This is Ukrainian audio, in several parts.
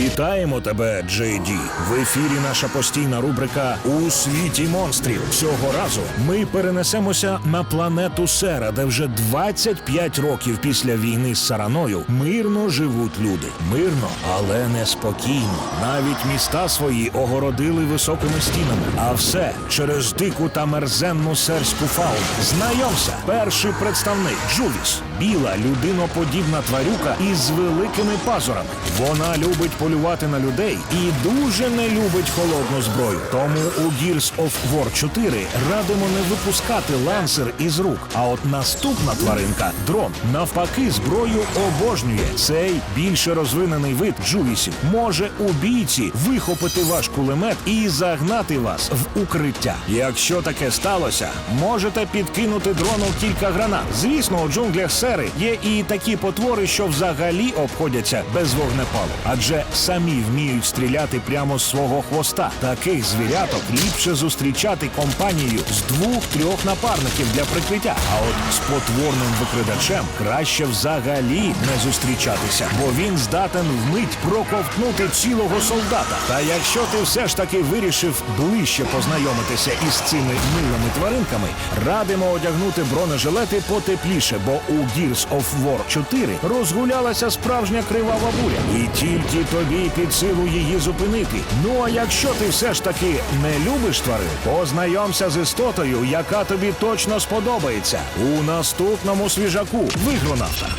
Вітаємо тебе, Джей Ді. В ефірі наша постійна рубрика У світі монстрів. Цього разу ми перенесемося на планету Сера, де вже 25 років після війни з Сараною мирно живуть люди. Мирно, але неспокійно. Навіть міста свої огородили високими стінами. А все через дику та мерзенну серську фауну. Знайомся, перший представник Джувіс. Біла людиноподібна тварюка із великими пазурами. Вона любить полювати на людей і дуже не любить холодну зброю. Тому у Gears of War 4 радимо не випускати лансер із рук. А от наступна тваринка дрон навпаки зброю обожнює. Цей більше розвинений вид джувісів може у бійці вихопити ваш кулемет і загнати вас в укриття. Якщо таке сталося, можете підкинути дрону кілька гранат. Звісно, у джунглях сери є і такі потвори, що взагалі обходяться без вогнепалу, адже самі вміють стріляти прямо з свого хвоста. Таких звіряток ліпше зустрічати компанією з двох-трьох напарників для прикриття. А от з потворним викрадачем краще взагалі не зустрічатися, бо він здатен вмить проковтнути цілого солдата. Та якщо ти все ж таки вирішив ближче познайомитися із цими милими тваринками, радимо одягнути бронежилети потепліше, бо у Gears of War 4 розгулялася справжня кривава буря, і тільки тобі під силу її зупинити. Ну а якщо ти все ж таки не любиш тварин, познайомся з істотою, яка тобі точно сподобається у наступному свіжаку в ігронавтах.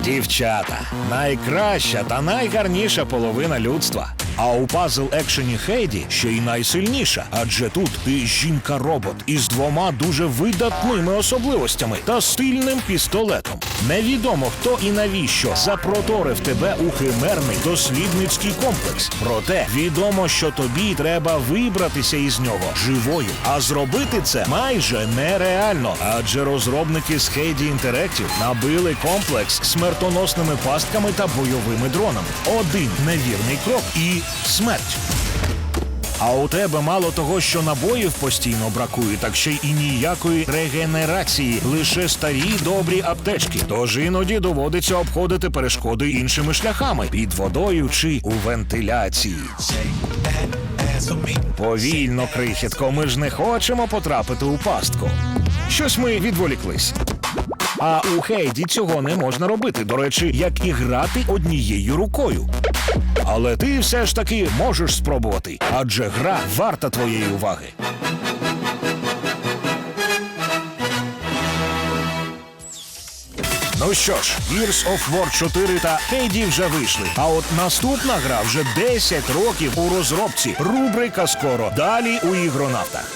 Дівчата найкраща та найгарніша половина людства. А у пазл екшені Хейді ще й найсильніша, адже тут ти жінка-робот із двома дуже видатними особливостями та стильним пістолетом. Невідомо хто і навіщо запроторив тебе у химерний дослідницький комплекс. Проте відомо, що тобі треба вибратися із нього живою. А зробити це майже нереально, адже розробники з Хейді Interactive набили комплекс смертоносними пастками та бойовими дронами. Один невірний крок і смерть. А у тебе мало того, що набоїв постійно бракує, так ще й і ніякої регенерації, лише старі добрі аптечки. Тож іноді доводиться обходити перешкоди іншими шляхами під водою чи у вентиляції. Повільно, крихітко, ми ж не хочемо потрапити у пастку. Щось ми відволіклись. А у Хейді цього не можна робити. До речі, як і грати однією рукою. Але ти все ж таки можеш спробувати, адже гра варта твоєї уваги. Ну що ж, Gears of War 4 та Hades вже вийшли. А от наступна гра вже 10 років у розробці. Рубрика скоро. Далі у ігронавтах.